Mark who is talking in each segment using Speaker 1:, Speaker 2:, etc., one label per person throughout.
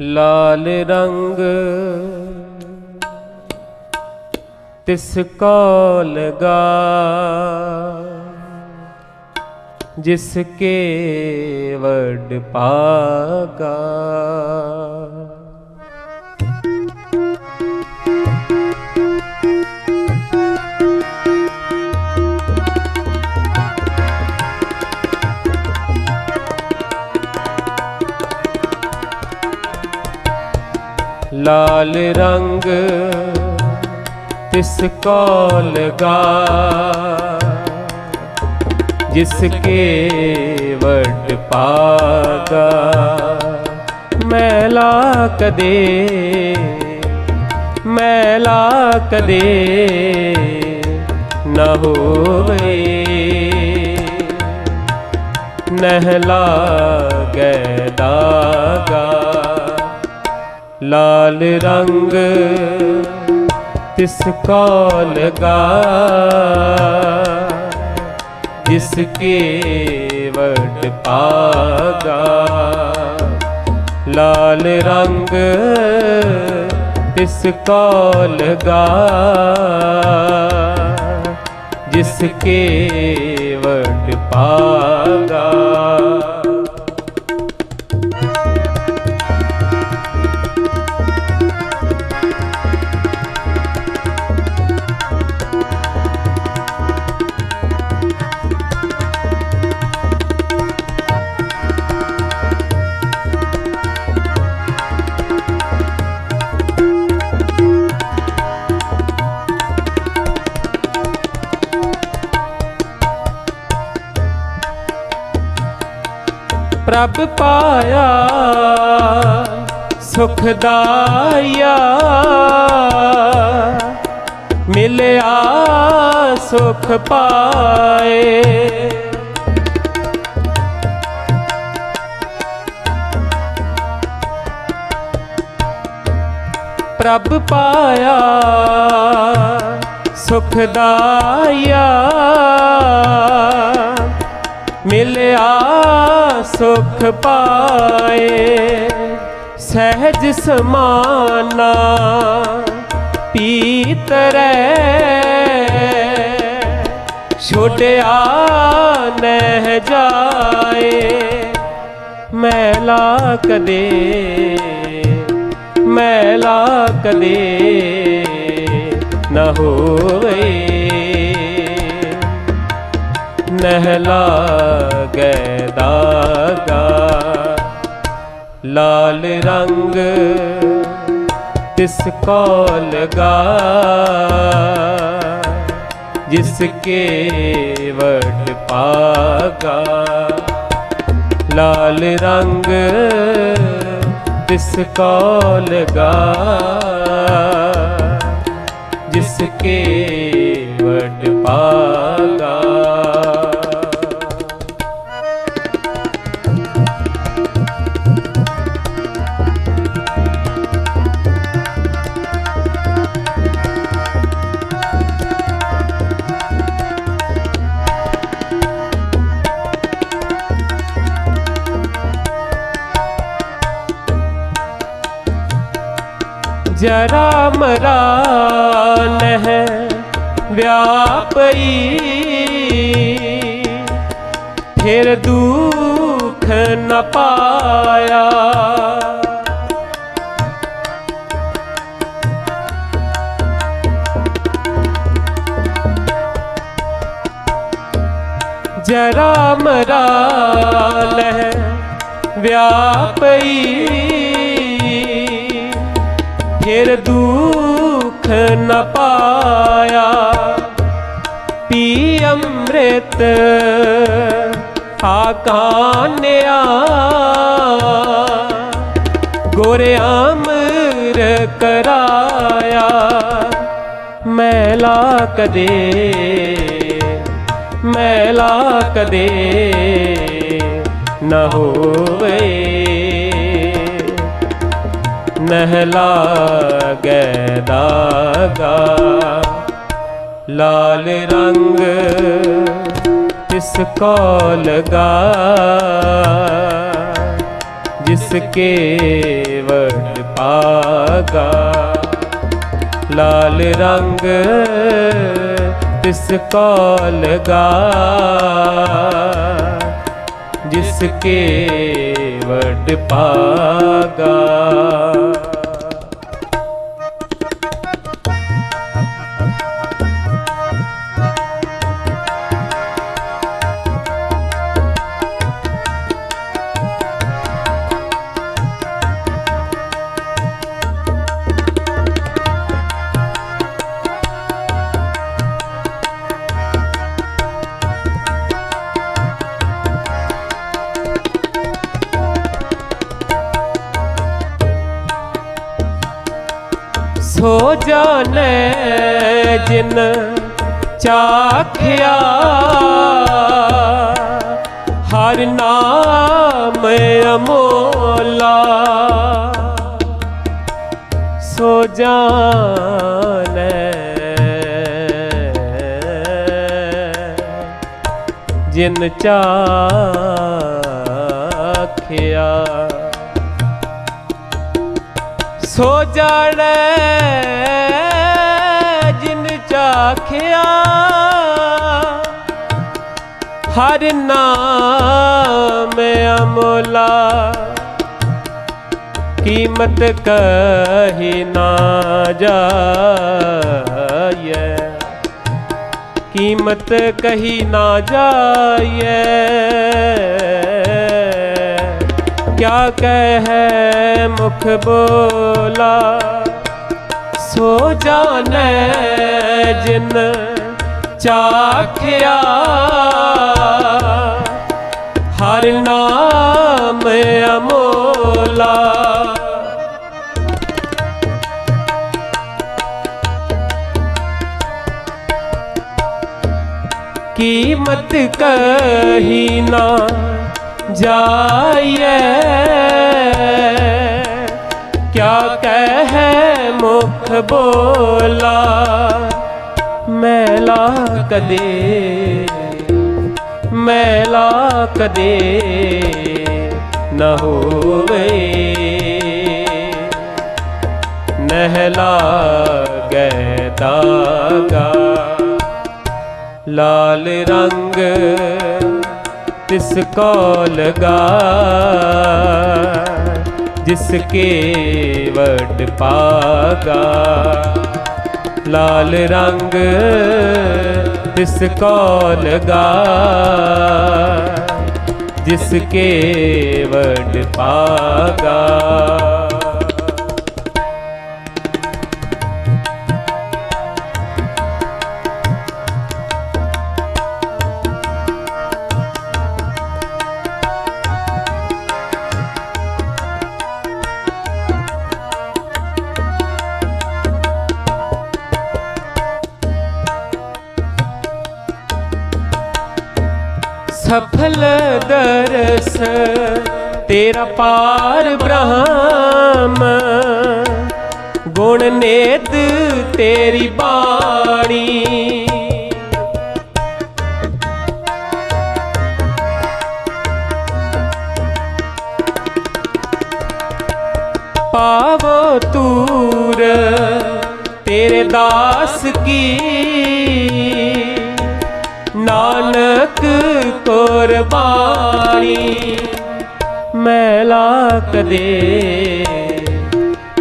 Speaker 1: ਲਾਲ ਰੰਗ। ਤਿਸ ਕੋ ਲਗਾ? ਜਿਸ ਕੇ ਵਡ ਪਾਗਾ? ਲਾਲ ਰੰਗ ਤਿਸ ਕੋ ਲਗਾ ਜਿਸ ਕੇ ਵਡ ਪਾਗਾ। ਮੈਲਾ ਕਦੇ ਮੈਲਾ ਕਦੇ ਨਾ ਹੋਵੇ। ਨਹਿਲਾ ਗੈ ਦਾਗਾ। ਲਾਲ ਰੰਗ ਤਿਸ ਕੋ ਲਗਾ ਜਿਸ ਕੇ ਵਡ ਪਾਗਾ। ਲਾਲ ਰੰਗ ਤਿਸ ਕੋ ਲਗਾ ਜਿਸ ਕੇ ਵਡ ਪਾਗਾ। ਪ੍ਰਭ ਪਾਇਆ ਸੁਖਦਾਇਆ ਮਿਲਿਆ ਸੁਖ ਪਾਏ। ਪ੍ਰਭ ਪਾਇਆ ਸੁਖਦਾਇਆ ਮਿਲਿਆ ਸੁਖ ਪਾਏ ਸਹਿਜ ਸਮਾਨਾ ਪੀਤਰੈ ਛੋਟਿਆ ਨਹਿ ਜਾਏ ਮੈਲਾ ਕਦੇ ਮੈਲਾ ਕਦੇ ਨਾ ਹੋਵੇ ਪਹਿਲਾ ਗੈ ਲਾਲ ਰੰਗ ਤਿਸ ਕੋ ਲਗਾ ਜਿਸ ਕੇ ਵਡ ਪਾਗਾ। ਲਾਲ ਰੰਗ ਤਿਸ ਕੋ ਲਗਾ ਜਿਸ ਕੇ ਵਡ ਪਾਗਾ। ਜਰਾ ਮਰਾ ਨਹਿ ਵਿਆਪਈ। ਫਿਰ ਦੁਖ ਨ ਪਾਇਆ। ਜਰਾ ਮਰਾ ਲਹਿ ਵਿਆਪਈ। ਫਿਰ ਦੁੱਖ ਨ ਪਾਇਆ। ਪੀ ਅੰਮ੍ਰਿਤ ਆਕਾਨਿਆ। ਗੁਰ ਅਮਰ ਕਰਾਇਆ। ਮੈਲਾ ਕਦੇ ਮੈਲਾ ਕਦੇ ਨਾ ਹੋਵੇ। ਨਹਿਲਾ ਗੈ ਦਾਗਾ। ਲਾਲ ਰੰਗ ਤਿਸ ਕੋ ਲਗਾ ਜਿਸ ਕੇ ਵਡ ਪਾਗਾ। ਲਾਲ ਰੰਗ ਤਿਸ ਕੋ ਲਗਾ ਜਿਸ ਕੇ ਵਡ ਪਾਗਾ। ਜਾਣੈ ਜਿਨ ਚਾਖਿਆ। ਹਰ ਨਾਮ ਅਮੋਲਾ। ਸੋ ਜਾਣੈ। ਜਿਨ ਚਾਖਿਆ। ਸੋ ਜਾਣੈ ਜਿਨ ਚਾਖਿਆ। ਹਰ ਨਾਮ ਅਮੋਲਾ। ਕੀਮਤ ਕਹੀ ਨਾ ਜਾਏ ਕੀਮਤ ਕਹੀ ਨਾ ਜਾਏ ਕਿਆ ਕਹਿ ਮੁਖ ਬੋਲਾ? ਸੋ ਜਾਣੈ ਜਿਨ ਚਾਖਿਆ। ਹਰ ਨਾਮ ਅਮੋਲਾ। ਕੀਮਤ ਕਹੀ ਨਾ? ਜਾਈਏ ਕਿਆ ਕਹੇ ਮੁਖ ਬੋਲਾ, ਮੈਲਾ ਕਦੇ ਮੈਲਾ ਕਦੇ ਨਾ ਹੋਵੇ। ਨਹਿਲਾ ਗਏ ਦਾਗਾ ਲਾਲ ਰੰਗ ਤਿਸ ਕੋ ਲਗਾ ਜਿਸ ਕੇ ਵਡ ਪਾਗਾ। ਲਾਲ ਰੰਗ ਤਿਸ ਕੋ ਲਗਾ ਜਿਸ ਕੇ ਵਡ ਪਾਗਾ। ਸਫਲ ਦਰਸ ਤੇਰਾ ਪਾਰ ਬ੍ਰਹਮ। ਗੁਣ ਨੇਤ ਤੇਰੀ ਬਾਣੀ। ਪਾਵੋ ਤੂਰ ਤੇਰੇ ਦਾਸ ਕੀ ਨਾਨਕ ਕੁਰਬਾਨੀ ਮੈਲਾ ਕਦੇ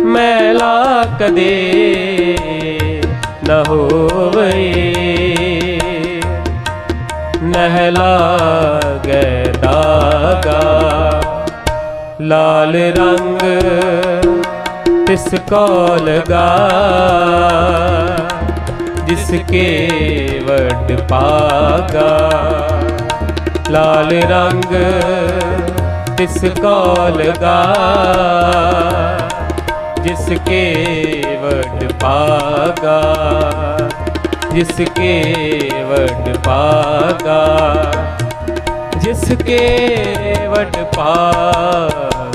Speaker 1: ਮੈਲਾ ਕਦੇ ਨ ਹੋਵੇ। ਨਹਿਲਾ ਗੈ ਦਾਗਾ, ਲਾਲ ਰੰਗ ਤਿਸ ਕੋ ਲਗਾ ਜਿਸਕੇ ਵਡ ਪਾਗਾ ਲਾਲ ਰੰਗ ਤਿਸ ਕੋ ਲਗਾ ਜਿਸ ਵਡ ਪਾਗਾ ਜਿਸਕੇ ਵਡ ਪਾਗਾ ਜਿਸਕੇ ਵਡ ਪਾਗਾ